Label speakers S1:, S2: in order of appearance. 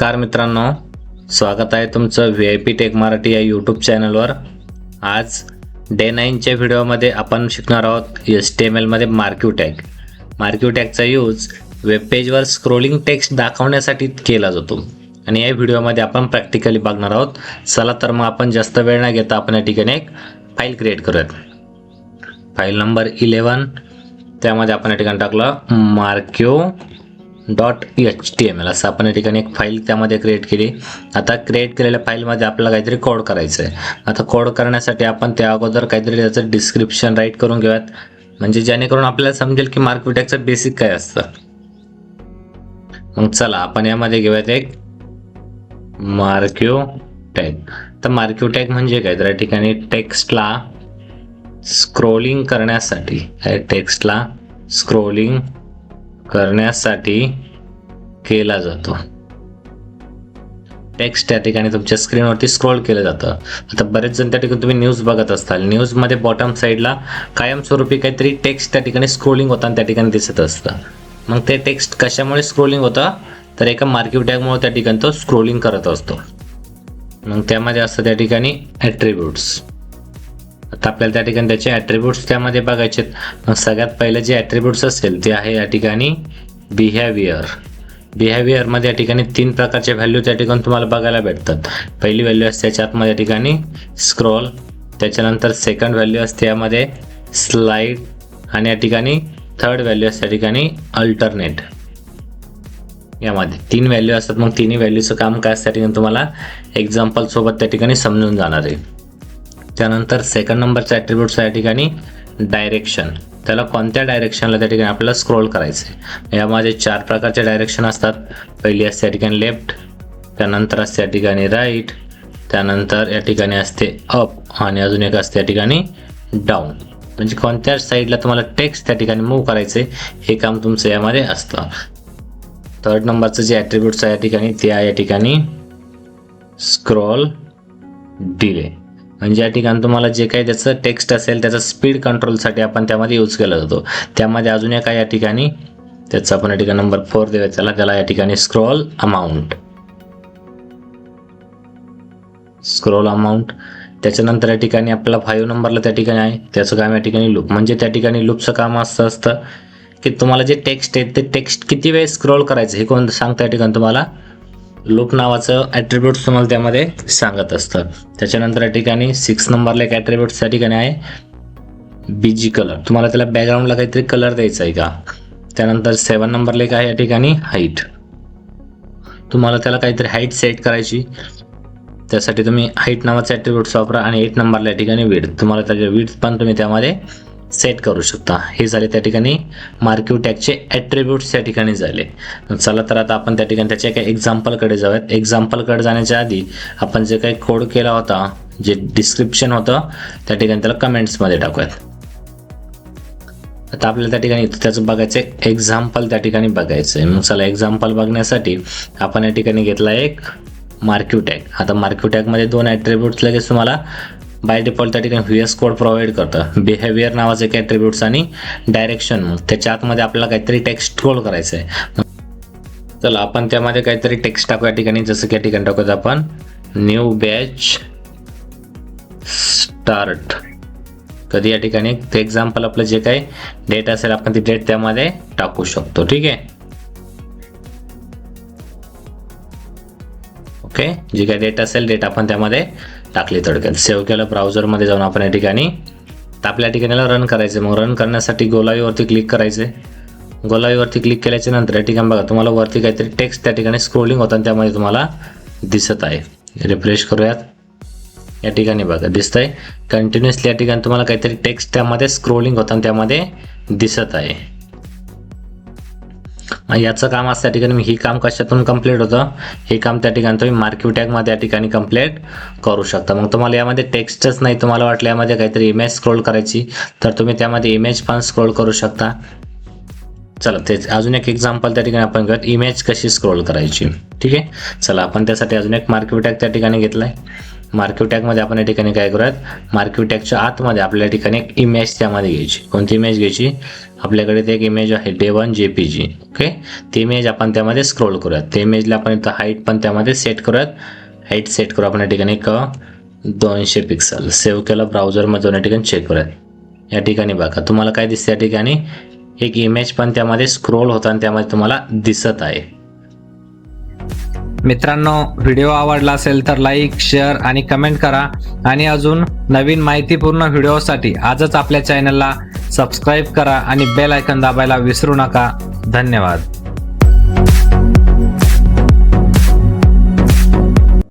S1: नमस्कार मित्रांनो स्वागत आहे तुमचं V I P tech Marathi या यूट्यूब चॅनलवर आज डे नाईनच्या व्हिडिओमध्ये आपण शिकणार आहोत एस टी एम एलमध्ये मार्क्यू टॅग मार्क्यू टॅगचा यूज वेबपेजवर स्क्रोलिंग टेक्स्ट दाखवण्यासाठी केला जातो. आणि या व्हिडिओमध्ये आपण प्रॅक्टिकली बघणार आहोत. चला तर मग आपण जास्त वेळ न घेता आपण या ठिकाणी एक फाईल क्रिएट करूयात. फाईल नंबर इलेवन त्यामध्ये आपण या ठिकाणी टाकलं marquee dot H T M L असं आपण या ठिकाणी एक फाईल त्यामध्ये क्रिएट केली. आता क्रिएट केलेल्या फाईलमध्ये आपल्याला काहीतरी कोड करायचं आहे आता कोड करण्यासाठी आपण त्या अगोदर काहीतरी त्याचं डिस्क्रिप्शन राईट करून घेऊयात. म्हणजे जेणेकरून आपल्याला समजेल की मार्क्युटॅकचं बेसिक काय असतं. मग चला आपण यामध्ये घेऊयात एक मार्क्यू टॅग तर मार्क्यू टॅग म्हणजे काय? तर या ठिकाणी टेक्स्टला स्क्रोलिंग करण्यासाठी. टेक्स्टला स्क्रोलिंग करण्यासाठी केला जातो. टेक्स्ट त्या ठिकाणी तुमच्या स्क्रीनवरती स्क्रोल केलं जातं. आता बरेच जण त्या ठिकाणी तुम्ही न्यूज बघत असताल. न्यूजमध्ये बॉटम साईडला कायमस्वरूपी काहीतरी टेक्स्ट त्या ठिकाणी स्क्रोलिंग होताना त्या ठिकाणी दिसत असतं. मग ते टेक्स्ट कशामुळे स्क्रोलिंग होतं? तर एका मार्किव टॅगमुळे त्या ठिकाणी तो स्क्रोलिंग करत असतो. मग त्यामध्ये असतं त्या ठिकाणी ॲट्रिब्यूट्स तर आपल्याला त्या ठिकाणी त्याचे ॲट्रिब्यूट्स त्यामध्ये बघायचे मग सगळ्यात पहिलं जे ॲट्रिब्यूट्स असेल ते आहे या ठिकाणी बिहेवियर बिहेवियरमध्ये या ठिकाणी तीन प्रकारचे व्हॅल्यू त्या ठिकाणी तुम्हाला बघायला भेटतात. पहिली व्हॅल्यू असते त्याच्या आतमध्ये या ठिकाणी स्क्रोल त्याच्यानंतर सेकंड व्हॅल्यू असते यामध्ये स्लाईड आणि या ठिकाणी थर्ड व्हॅल्यू असते या ठिकाणी अल्टरनेट यामध्ये तीन व्हॅल्यू असतात मग तिन्ही व्हॅल्यूचं काम काय असतं त्या ठिकाणी तुम्हाला एक्झाम्पलसोबत त्या ठिकाणी समजून जाणार आहे. त्यानंतर सेकंड नंबरचा ॲट्रिब्यूट्स या ठिकाणी डायरेक्शन त्याला कोणत्या डायरेक्शनला त्या ठिकाणी आपल्याला स्क्रोल करायचं आहे यामध्ये चार प्रकारचे डायरेक्शन असतात. पहिली असते या ठिकाणी लेफ्ट त्यानंतर असते या ठिकाणी राईट त्यानंतर या ठिकाणी असते अप आणि अजून एक असते या ठिकाणी डाऊन म्हणजे कोणत्या साईडला तुम्हाला टेक्स्ट त्या ठिकाणी मूव्ह करायचे हे काम तुमचं यामध्ये असतं. थर्ड नंबरचं जे ॲट्रिब्यूट्स आहे या ठिकाणी ते आहे या ठिकाणी स्क्रोल डिले म्हणजे या ठिकाणी तुम्हाला जे काही त्याचं टेक्स्ट असेल त्याचा स्पीड कंट्रोलसाठी आपण त्यामध्ये यूज केला जातो. त्यामध्ये अजून एक आहे या ठिकाणी. त्याचा आपण या ठिकाणी नंबर फोर देऊया त्याला त्याला या ठिकाणी स्क्रोल अमाऊंट स्क्रोल अमाऊंट त्याच्यानंतर या ठिकाणी आपला फाईव्ह नंबरला त्या ठिकाणी आहे. त्याचं काम या ठिकाणी लूप म्हणजे त्या ठिकाणी लूपचं काम असं असतं की तुम्हाला जे टेक्स्ट आहे ते टेक्स्ट किती वेळ स्क्रोल करायचं हे कोण सांगतं या ठिकाणी तुम्हाला? लूप नावाचं ॲट्रिब्यूट्स तुम्हाला त्यामध्ये सांगत असतं त्याच्यानंतर या ठिकाणी सिक्स नंबरला एक ॲट्रिब्यूट्स त्या ठिकाणी आहे. बीजी कलर तुम्हाला त्याला बॅकग्राऊंडला काहीतरी कलर द्यायचा आहे का? त्यानंतर सेवन नंबरला एक आहे या ठिकाणी हाईट तुम्हाला त्याला काहीतरी हाईट सेट करायची. त्यासाठी तुम्ही हाईट नावाचं ॲट्रिब्यूट्स वापरा आणि एट नंबरला या ठिकाणी विड तुम्हाला त्याचे विड पण तुम्ही त्यामध्ये सेट करू शकता. हे झाले त्या ठिकाणी मार्क्यू टॅगचे ॲट्रिब्यूट्स त्या ठिकाणी झाले. चला तर आता आपण त्या ठिकाणी त्याच्या काही एक्झाम्पलकडे जाऊयात. एक्झाम्पलकडे जाण्याच्या आधी आपण जे काही कोड केला होता जे डिस्क्रिप्शन होतं त्या ठिकाणी त्याला कमेंट्समध्ये टाकूयात. आता आपल्याला त्या ठिकाणी त्याचं बघायचं एक्झाम्पल त्या ठिकाणी बघायचं आहे मग चला एक्झाम्पल बघण्यासाठी आपण या ठिकाणी घेतला एक मार्क्यू टॅग आता मार्क्यू टॅगमध्ये दोन ॲट्रिब्यूट्स लगेच तुम्हाला बाय डिफॉल्ट त्या ठिकाणी व्ही एस कोड प्रोव्हाइड करतं. बिहेवियर नावाचे काही ॲट्रिब्यूट्स आणि डायरेक्शन मग त्याच्या आतमध्ये आपल्याला काहीतरी टेक्स्ट कोड करायचं आहे चला आपण त्यामध्ये काहीतरी टेक्स्ट टाकू या ठिकाणी. जसं की या ठिकाणी टाकूयात आपण. न्यू बॅच स्टार्ट कधी या ठिकाणी ते एक्झाम्पल आपलं जे काही डेट असेल आपण ती डेट त्यामध्ये टाकू शकतो. ठीक आहे? ओके जी काही डेट असेल डेट आपण त्यामध्ये टाकली थोडक्यात सेव्ह केलं ब्राउझरमध्ये जाऊन आपण या ठिकाणी. तर आपल्या ठिकाणीला रन करायचं मग रन करण्यासाठी गोलाईवरती क्लिक करायचे गोलाईवरती क्लिक केल्याच्यानंतर या ठिकाणी बघा तुम्हाला वरती काहीतरी टेक्स्ट त्या ठिकाणी स्क्रोलिंग होतं त्यामध्ये तुम्हाला दिसत आहे. रिफ्रेश करूयात. या ठिकाणी बघा दिसतंय. कंटिन्युअसली या ठिकाणी तुम्हाला काहीतरी टेक्स्ट त्यामध्ये स्क्रोलिंग होतं त्यामध्ये दिसत आहे. याचं काम असं त्या ठिकाणी ही काम कशातून कंप्लीट होतं? हे काम त्या ठिकाणी तुम्ही मार्क्यू टॅगमध्ये या ठिकाणी कंप्लीट करू शकता. मग तुम्हाला यामध्ये टेक्स्टच नाही तुम्हाला वाटलं यामध्ये काहीतरी इमेज स्क्रोल करायची तर तुम्ही त्यामध्ये इमेज पण स्क्रोल करू शकता. चला तेच अजून एक एक्झाम्पल त्या ठिकाणी आपण घेऊयात. इमेज कशी स्क्रोल करायची? ठीक आहे? चला आपण त्यासाठी अजून एक मार्क्यू टॅग त्या ठिकाणी घेतलाय. मार्क्यू टॅगमध्ये आपण या ठिकाणी काय करूयात? मार्क्यू टॅगच्या आतमध्ये आपल्या ठिकाणी एक इमेज त्यामध्ये घ्यायची. कोणती इमेज घ्यायची? आपल्याकडे ते एक इमेज आहे day one J P G okay ती इमेज आपण त्यामध्ये स्क्रोल करूयात. ते इमेजला आपण इथं हाईट पण त्यामध्ये सेट करूयात. हाईट सेट करू आपण या ठिकाणी एक दोनशे पिक्सल सेव्ह केलं ब्राउझरमध्ये दोन्ही या ठिकाणी चेक करूयात. या ठिकाणी बघा तुम्हाला काय दिसतं या ठिकाणी? एक इमेज पण त्यामध्ये स्क्रोल होता आणि त्यामध्ये तुम्हाला दिसत आहे.
S2: मित्रांनो व्हिडिओ आवडला असेल तर लाईक शेअर आणि कमेंट करा. आणि अजून नवीन माहितीपूर्ण व्हिडिओसाठी आजच आपल्या चॅनलला सबस्क्राईब करा आणि बेल आयकन दाबायला विसरू नका. धन्यवाद.